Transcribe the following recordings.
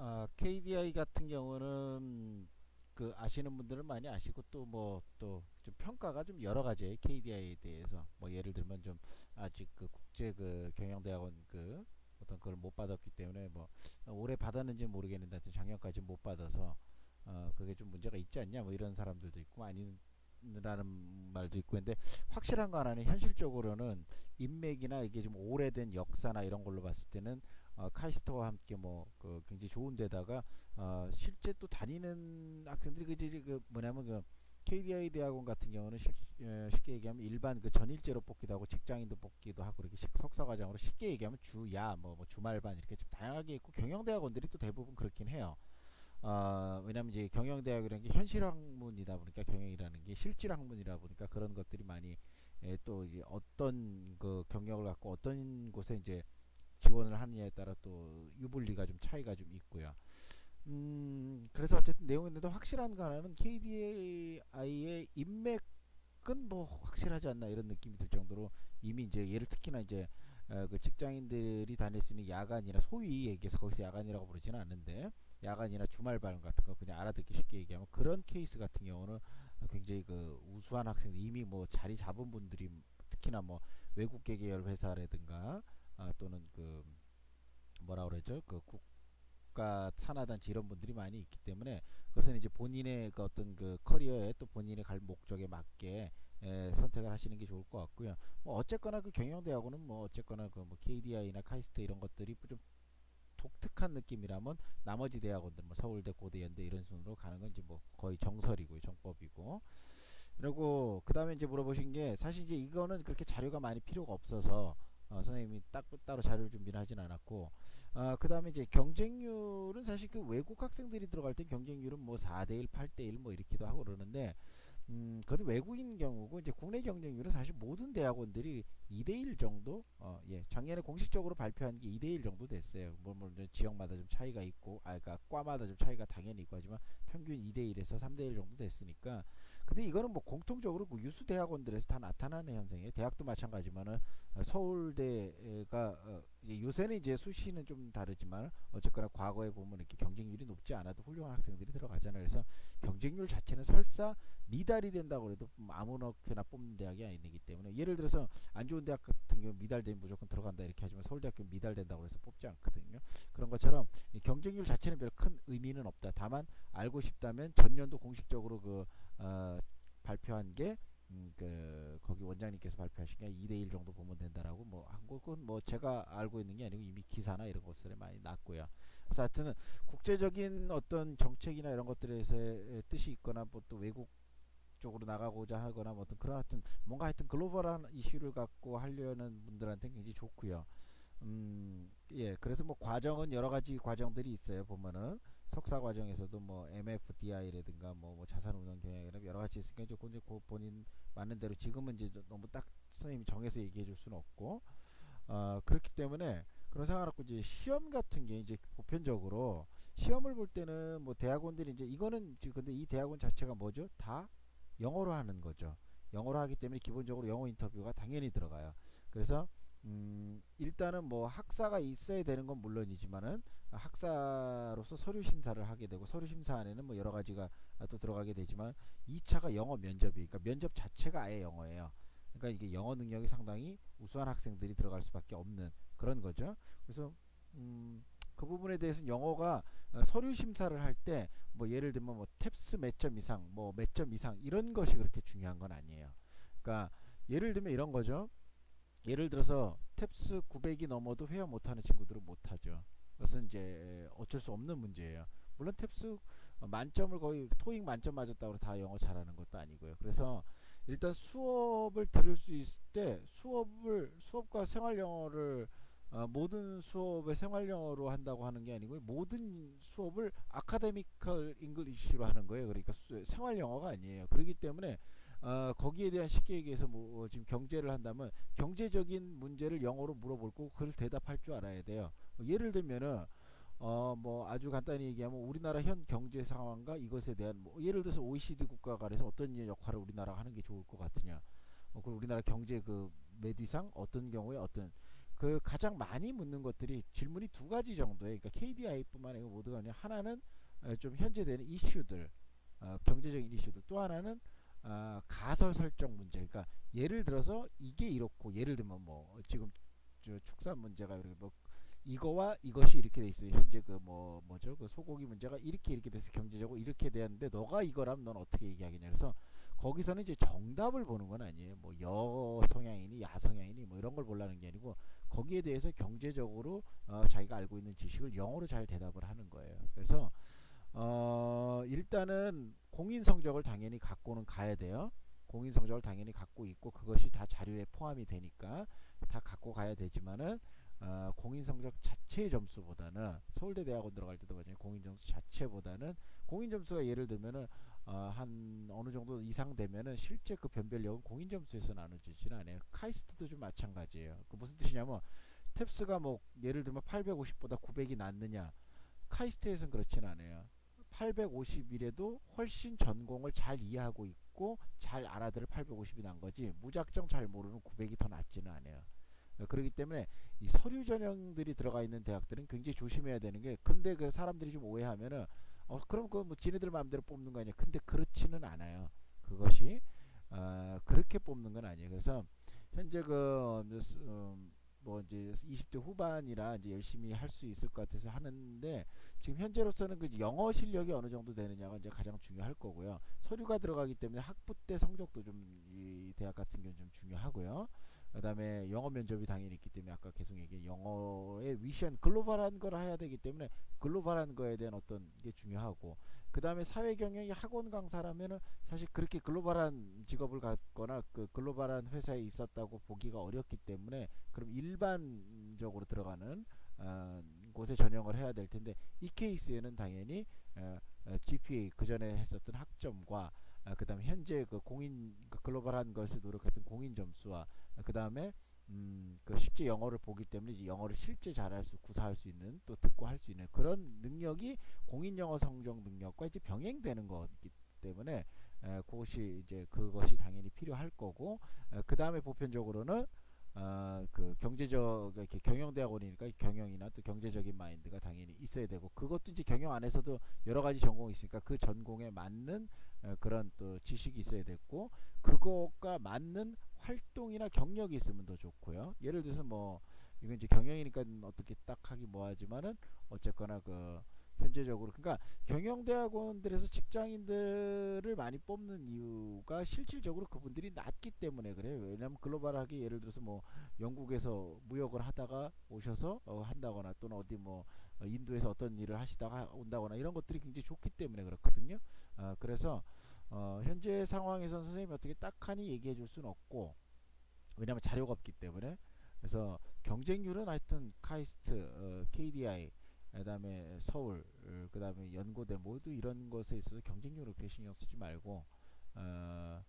어, KDI 같은 경우는 그 아시는 분들은 많이 아시고 또 뭐 또 좀 평가가 좀 여러 가지예요 KDI에 대해서 뭐 예를 들면 좀 아직 그 국제 그 경영대학원 그 어떤 그걸 못 받았기 때문에 뭐 올해 받았는지 는 모르겠는데 하여튼 작년까지 못 받아서 어 그게 좀 문제가 있지 않냐 뭐 이런 사람들도 있고 아니 라는 말도 있고 근데 확실한 거 하나는 현실적으로는 인맥이나 이게 좀 오래된 역사나 이런 걸로 봤을 때는 어, 카이스트와 함께 뭐 그 굉장히 좋은 데다가 어, 실제 또 다니는 학생들이 그, 그 뭐냐면 그 KDI 대학원 같은 경우는 실, 에, 쉽게 얘기하면 일반 그 전일제로 뽑기도 하고 직장인도 뽑기도 하고 이렇게 식- 석사 과정으로 쉽게 얘기하면 주야 뭐, 뭐 주말반 이렇게 좀 다양하게 있고 경영대학원들이 또 대부분 그렇긴 해요. 어, 왜냐면 이제 경영대학이라는 게 현실 학문이다 보니까 경영이라는 게 실질 학문이다 보니까 그런 것들이 많이 에, 또 이제 어떤 그 경력을 갖고 어떤 곳에 이제 지원을 하느냐에 따라 또 유불리가 좀 차이가 좀 있고요. 음, 그래서 어쨌든 내용인데도 확실한 거 하나는 KDI의 인맥은 뭐 확실하지 않나 이런 느낌이 들 정도로 이미 이제 예를 특히나 이제 어, 그 직장인들이 다닐 수 있는 야간이나 소위 얘기해서 거기서 야간이라고 부르지는 않는데 야간이나 주말 발언 같은 거 그냥 알아듣기 쉽게 얘기하면 그런 케이스 같은 경우는 굉장히 그 우수한 학생들 이미 뭐 자리 잡은 분들이 특히나 뭐 외국계 계열 회사라든가 아, 또는 그 뭐라 그러죠 그 국가 산하단체 이런 분들이 많이 있기 때문에 그것은 이제 본인의 그 어떤 그 커리어에 또 본인의 갈 목적에 맞게 에, 선택을 하시는 게 좋을 것 같고요. 뭐 어쨌거나 그 경영대학원은 뭐 어쨌거나 그 뭐 KDI나 카이스트 이런 것들이 좀 독특한 느낌이라면 나머지 대학원들 뭐 서울대, 고대, 연대 이런 순으로 가는 건 이제 뭐 거의 정설이고 정법이고. 그리고 그 다음에 이제 물어보신 게 사실 이제 이거는 그렇게 자료가 많이 필요가 없어서 어, 선생님이 딱 따로 자료를 준비는 하진 않았고 어, 그 다음에 이제 경쟁률은 사실 그 외국 학생들이 들어갈 때 경쟁률은 뭐 4대1, 8대1 뭐 이렇게도 하고 그러는데 음, 그건 외국인 경우고 이제 국내 경쟁률은 사실 모든 대학원들이 2대1 정도 어, 예, 작년에 공식적으로 발표한 게 2대1 정도 됐어요. 뭐, 뭐 지역마다 좀 차이가 있고 아 그러니까 과마다 좀 차이가 당연히 있고 하지만 평균 2대1에서 3대1 정도 됐으니까 근데 이거는 뭐 공통적으로 그 유수 대학원들에서 다 나타나는 현상이에요. 대학도 마찬가지만은 어, 서울대가 어, 이제 요새는 이제 수시는 좀 다르지만 어쨌거나 과거에 보면 이렇게 경쟁률이 높지 않아도 훌륭한 학생들이 들어가잖아요. 그래서 경쟁률 자체는 설사 미달이 된다고 해도 아무렇게나 뽑는 대학이 아니기 때문에 예를 들어서 안 좋은 대학 같은 경우 미달되면 무조건 들어간다 이렇게 하지만 서울대학교 미달된다고 해서 뽑지 않거든요. 그런 것처럼 이 경쟁률 자체는 별 큰 의미는 없다. 다만 알고 싶다면 전년도 공식적으로 그 어, 발표한 게 음, 그 거기 원장님께서 발표하신 게 2대1 정도 보면 된다라고 뭐한거 그건 뭐 제가 알고 있는 게 아니고 이미 기사나 이런 것들에 많이 났고요. 그래서 하여튼 국제적인 어떤 정책이나 이런 것들에서의 뜻이 있거나 뭐 또 외국 쪽으로 나가고자 하거나 뭐 어떤 그런 하여튼 뭔가 하여튼 글로벌한 이슈를 갖고 하려는 분들한테는 굉장히 좋고요. 음, 예, 그래서 뭐 과정은 여러 가지 과정들이 있어요. 보면은 석사 과정에서도 뭐 MFDI라든가 뭐, 뭐 자산운용 경영이나 여러 가지 있으니까 조금 이제 그 본인 맞는 대로 지금은 이제 너무 딱 선생님이 정해서 얘기해 줄 수는 없고 어, 그렇기 때문에 그런 상황을 갖고 이제 시험 같은 게 이제 보편적으로 시험을 볼 때는 뭐 대학원들이 이제 이거는 지금 근데 이 대학원 자체가 뭐죠? 다 영어로 하는 거죠. 영어로 하기 때문에 기본적으로 영어 인터뷰가 당연히 들어가요. 그래서 음, 일단은 뭐 학사가 있어야 되는 건 물론이지만은 학사로서 서류 심사를 하게 되고 서류 심사 안에는 뭐 여러 가지가 또 들어가게 되지만 2차가 영어 면접이 그러니까 면접 자체가 아예 영어예요. 그러니까 이게 영어 능력이 상당히 우수한 학생들이 들어갈 수밖에 없는 그런 거죠. 그래서 음, 그 부분에 대해서는 영어가 어, 서류 심사를 할 때 뭐 예를 들면 뭐 탭스 몇 점 이상, 뭐 몇 점 이상 이런 것이 그렇게 중요한 건 아니에요. 그러니까 예를 들면 이런 거죠. 예를 들어서 탭스 900이 넘어도 회화 못하는 친구들은 못하죠. 그것은 이제 어쩔 수 없는 문제예요. 물론 탭스 만점을 거의 토익 만점 맞았다고 다 영어 잘하는 것도 아니고요. 그래서 일단 수업을 들을 수 있을 때 수업을 수업과 생활 영어를 어, 모든 수업을 생활 영어로 한다고 하는 게 아니고 모든 수업을 아카데미컬 잉글리시로 하는 거예요. 그러니까 수, 생활 영어가 아니에요. 그렇기 때문에 어, 거기에 대한 쉽게 얘기해서 뭐 지금 경제를 한다면 경제적인 문제를 영어로 물어볼 거고 그걸 대답할 줄 알아야 돼요. 예를 들면은 어 뭐 아주 간단히 얘기하면 우리나라 현 경제 상황과 이것에 대한 뭐 예를 들어서 OECD 국가 간에서 어떤 역할을 우리나라가 하는 게 좋을 것 같으냐. 어, 그리고 우리나라 경제 그 매디상 어떤 경우에 어떤 그 가장 많이 묻는 것들이 질문이 두 가지 정도예요. 그러니까 KDI뿐만 아니고 모두가 그냥 하나는 어, 좀 현재 되는 이슈들, 어, 경제적인 이슈들. 또 하나는 어, 가설 설정 문제. 그러니까 예를 들어서 이게 이렇고 예를 들면 뭐 지금 저 축산 문제가 이렇게 뭐 이거와 이것이 이렇게 돼 있어요. 현재 그 뭐 뭐죠? 그 소고기 문제가 이렇게 이렇게 돼서 경제적으로 이렇게 되는데 너가 이거라면 넌 어떻게 얘기하겠냐. 그래서 거기서는 이제 정답을 보는 건 아니에요. 뭐 여 성향이니 야 성향이니 뭐 이런 걸 보려는 게 아니고 거기에 대해서 경제적으로 어, 자기가 알고 있는 지식을 영어로 잘 대답을 하는 거예요. 그래서 어, 일단은 공인 성적을 당연히 갖고는 가야 돼요. 공인 성적을 당연히 갖고 있고 그것이 다 자료에 포함이 되니까 다 갖고 가야 되지만은 어, 공인 성적 자체의 점수보다는 서울대 대학원 들어갈 때도 마찬가지 공인 점수 자체보다는 공인 점수가 예를 들면은 어, 한 어느 정도 이상 되면은 실제 그 변별력은 공인 점수에서 나눠지지는 않아요. 카이스트도 좀 마찬가지예요. 그 무슨 뜻이냐면 탭스가 뭐 예를 들면 850보다 900이 낫느냐 카이스트에서는 그렇진 않아요. 851에도 훨씬 전공을 잘 이해하고 있고 잘 알아들을 850이 난 거지 무작정 잘 모르는 900이 더 낫지는 않아요. 어, 그렇기 때문에 이 서류 전형들이 들어가 있는 대학들은 굉장히 조심해야 되는 게 근데 그 사람들이 좀 오해하면은 어 그럼 그 뭐 지네들 마음대로 뽑는 거 아니야. 근데 그렇지는 않아요. 그것이 어, 그렇게 뽑는 건 아니에요. 그래서 현재 그 음, 뭐 이제 20대 후반이라 이제 열심히 할 수 있을 것 같아서 하는데 지금 현재로서는 그 영어 실력이 어느 정도 되느냐가 이제 가장 중요할 거고요. 서류가 들어가기 때문에 학부 때 성적도 좀 이 대학 같은 경우는 좀 중요하고요. 그 다음에 영어 면접이 당연히 있기 때문에 아까 계속 얘기한 영어의 위션 글로벌한 걸 해야 되기 때문에 글로벌한 거에 대한 어떤 게 중요하고 그 다음에 사회 경영이 학원 강사라면은 사실 그렇게 글로벌한 직업을 갖거나 그 글로벌한 회사에 있었다고 보기가 어렵기 때문에 그럼 일반적으로 들어가는 어, 곳에 전형을 해야 될 텐데 이 케이스에는 당연히 어, 어, GPA 그 전에 했었던 학점과 아, 그 다음에 현재 그 공인 그 글로벌한 것을 노력했던 공인 점수와 그 다음에 음, 그 실제 영어를 보기 때문에 이제 영어를 실제 잘할 수, 구사할 수 있는 또 듣고 할 수 있는 그런 능력이 공인 영어 성적 능력과 이제 병행되는 거기 때문에 에, 그것이 이제 그것이 당연히 필요할 거고 그 다음에 보편적으로는 어, 그 경제적 이렇게 경영대학원이니까 경영이나 또 경제적인 마인드가 당연히 있어야 되고 그것도 이제 경영 안에서도 여러 가지 전공이 있으니까 그 전공에 맞는 어, 그런 또 지식이 있어야 됐고 그것과 맞는 활동이나 경력이 있으면 더 좋고요. 예를 들어서 뭐 이건 이제 경영이니까 어떻게 딱 하기 뭐하지만은 어쨌거나 그 현재적으로 그러니까 경영대학원들에서 직장인들을 많이 뽑는 이유가 실질적으로 그분들이 낮기 때문에 그래요. 왜냐하면 글로벌하게 예를 들어서 뭐 영국에서 무역을 하다가 오셔서 어 한다거나 또는 어디 뭐 인도에서 어떤 일을 하시다가 온다거나 이런 것들이 굉장히 좋기 때문에 그렇거든요. 어 그래서 어 현재 상황에서 선생님이 어떻게 딱하니 얘기해 줄 수는 없고 왜냐하면 자료가 없기 때문에 그래서 경쟁률은 하여튼 카이스트, 어, KDI 그다음에 서울, 어, 그다음에 연고대 모두 이런 것에 있어서 경쟁률을 그렇게 신경 쓰지 말고 어,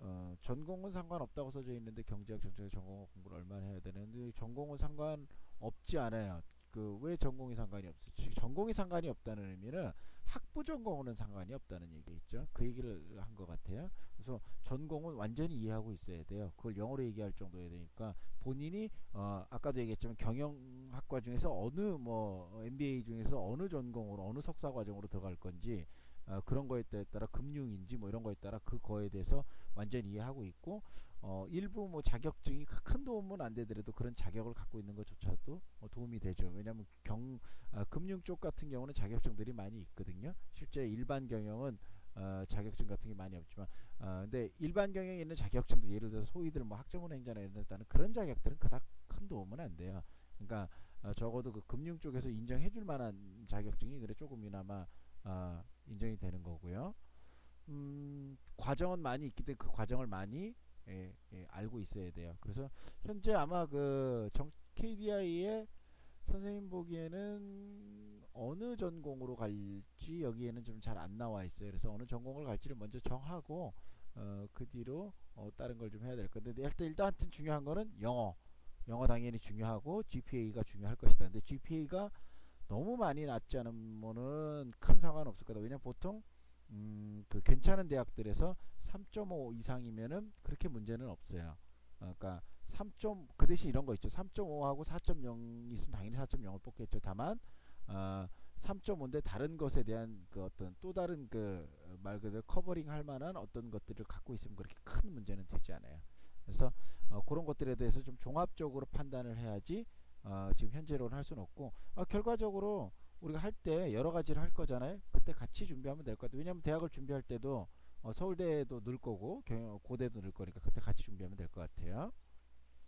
어, 전공은 상관없다고 써져 있는데 경제학 정책의 전공 공부를 얼마나 해야 되는데 전공은 상관없지 않아요. 그 왜 전공이 상관이 없어? 전공이 상관이 없다는 의미는 학부 전공은 상관이 없다는 얘기겠죠. 그 얘기를 한 것 같아요. 그래서 전공은 완전히 이해하고 있어야 돼요. 그걸 영어로 얘기할 정도야 되니까 본인이 어 아까도 얘기했지만 경영학과 중에서 어느 뭐 MBA 중에서 어느 전공으로 어느 석사 과정으로 들어갈 건지 어, 그런 거에 따라 금융인지 뭐 이런 거에 따라 그거에 대해서 완전히 이해하고 있고 어, 일부 뭐 자격증이 큰 도움은 안 되더라도 그런 자격을 갖고 있는 것조차도 어, 도움이 되죠. 왜냐하면 경 아, 금융 쪽 같은 경우는 자격증들이 많이 있거든요. 실제 일반 경영은 어, 자격증 같은 게 많이 없지만 어, 근데 일반 경영에 있는 자격증도 예를 들어서 소위들 뭐 학점은 행자나 이런 데서 그런 자격들은 그닥 큰 도움은 안 돼요. 그러니까 어, 적어도 그 금융 쪽에서 인정해 줄 만한 자격증이 그래 조금이나마 어, 인정이 되는 거고요. 음, 과정은 많이 있기 때문에 그 과정을 많이 예, 예, 알고 있어야 돼요. 그래서 현재 아마 그 정, KDI의 선생님 보기에는 어느 전공으로 갈지 여기에는 좀 잘 안 나와 있어요. 그래서 어느 전공을 갈지를 먼저 정하고 어, 그 뒤로 어, 다른 걸 좀 해야 될 건데 일단 일단 중요한 거는 영어. 영어 당연히 중요하고 GPA가 중요할 것이다. 근데 GPA가 너무 많이 낮지 않으면은 큰 상관없을 거다. 왜냐면 보통 음, 그 괜찮은 대학들에서 3.5 이상이면은 그렇게 문제는 없어요. 어, 그러니까 3점 그 대신 이런 거 있죠. 3.5하고 4.0 있으면 당연히 4.0을 뽑겠죠. 다만 어, 3.5인데 다른 것에 대한 그 어떤 또 다른 그 말 그대로 커버링 할 만한 어떤 것들을 갖고 있으면 그렇게 큰 문제는 되지 않아요. 그래서 어, 그런 것들에 대해서 좀 종합적으로 판단을 해야지 어, 지금 현재로는 할 수는 없고 어, 결과적으로 우리가 할 때 여러 가지를 할 거잖아요. 그때 같이 준비하면 될 것 같아요. 왜냐하면 대학을 준비할 때도 어, 서울대도 늘 거고 경- 고대도 늘 거니까 그때 같이 준비하면 될 것 같아요.